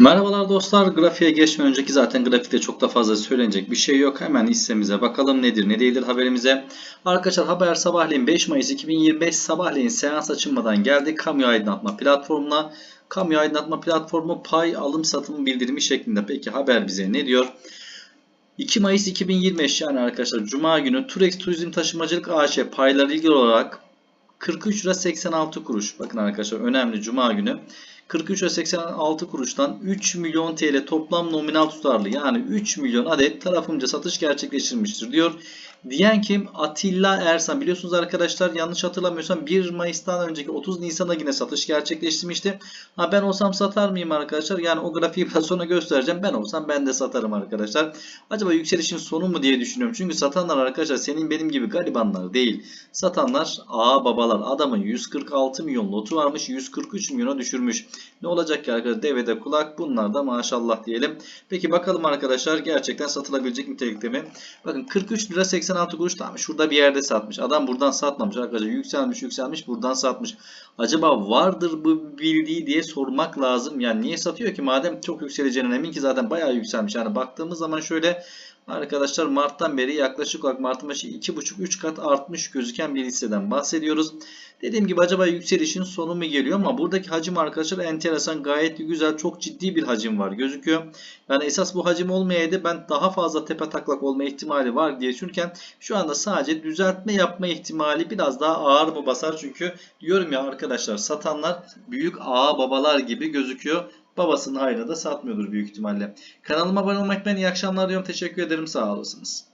Merhabalar dostlar. Grafiğe geçmeden önceki zaten grafikte çok da fazla söylenecek bir şey yok. Hemen hissemize bakalım nedir ne değildir haberimize. Arkadaşlar haber sabahleyin 5 Mayıs 2025 sabahleyin seans açılmadan geldi. Kamu aydınlatma platformuna. Kamu aydınlatma platformu pay alım satım bildirimi şeklinde. Peki haber bize ne diyor? 2 Mayıs 2025 yani arkadaşlar Cuma günü Turex Turizm Taşımacılık AŞ payları ilgili olarak 43 lira 86 kuruş. Bakın arkadaşlar önemli Cuma günü. 43 lira 86 kuruştan 3 milyon TL toplam nominal tutarlı yani 3 milyon adet tarafımca satış gerçekleştirmiştir diyor. Diyen kim? Atilla Ersan. Biliyorsunuz arkadaşlar yanlış hatırlamıyorsam 1 Mayıs'tan önceki 30 Nisan'da yine satış gerçekleştirmişti. Ha ben olsam satar mıyım arkadaşlar? Yani o grafiği biraz sonra göstereceğim. Ben olsam ben de satarım arkadaşlar. Acaba yükselişin sonu mu diye düşünüyorum. Çünkü satanlar arkadaşlar senin benim gibi garibanlar değil. Satanlar ağa babalar. Adamın 146 milyon lotu varmış. 143 milyona düşürmüş. Ne olacak ki arkadaşlar? Devede kulak. Bunlar da maşallah diyelim. Peki bakalım arkadaşlar gerçekten satılabilecek nitelikte mi? Bakın 43 lira 86 kuruş tamam şurada bir yerde satmış. Adam buradan satmamış arkadaşlar. Yükselmiş yükselmiş buradan satmış. Acaba vardır bu bildiği diye sormak lazım. Yani niye satıyor ki? Madem çok yükseleceğine emin ki zaten bayağı yükselmiş. Yani baktığımız zaman şöyle Arkadaşlar Mart'tan beri yaklaşık olarak Mart'ın başı 2,5-3 kat artmış gözüken bir hisseden bahsediyoruz. Dediğim gibi acaba yükselişin sonu mu geliyor ama buradaki hacim arkadaşlar enteresan gayet güzel çok ciddi bir hacim var gözüküyor. Yani esas bu hacim olmayaydı ben daha fazla tepe taklak olma ihtimali var diye düşünürken şu anda sadece düzeltme yapma ihtimali biraz daha ağır mı basar çünkü diyorum ya arkadaşlar satanlar büyük ağa babalar gibi gözüküyor. Babasının hayrına da satmıyordur büyük ihtimalle. Kanalıma abone olmaktan iyi akşamlar diyorum. Teşekkür ederim. Sağ olasınız.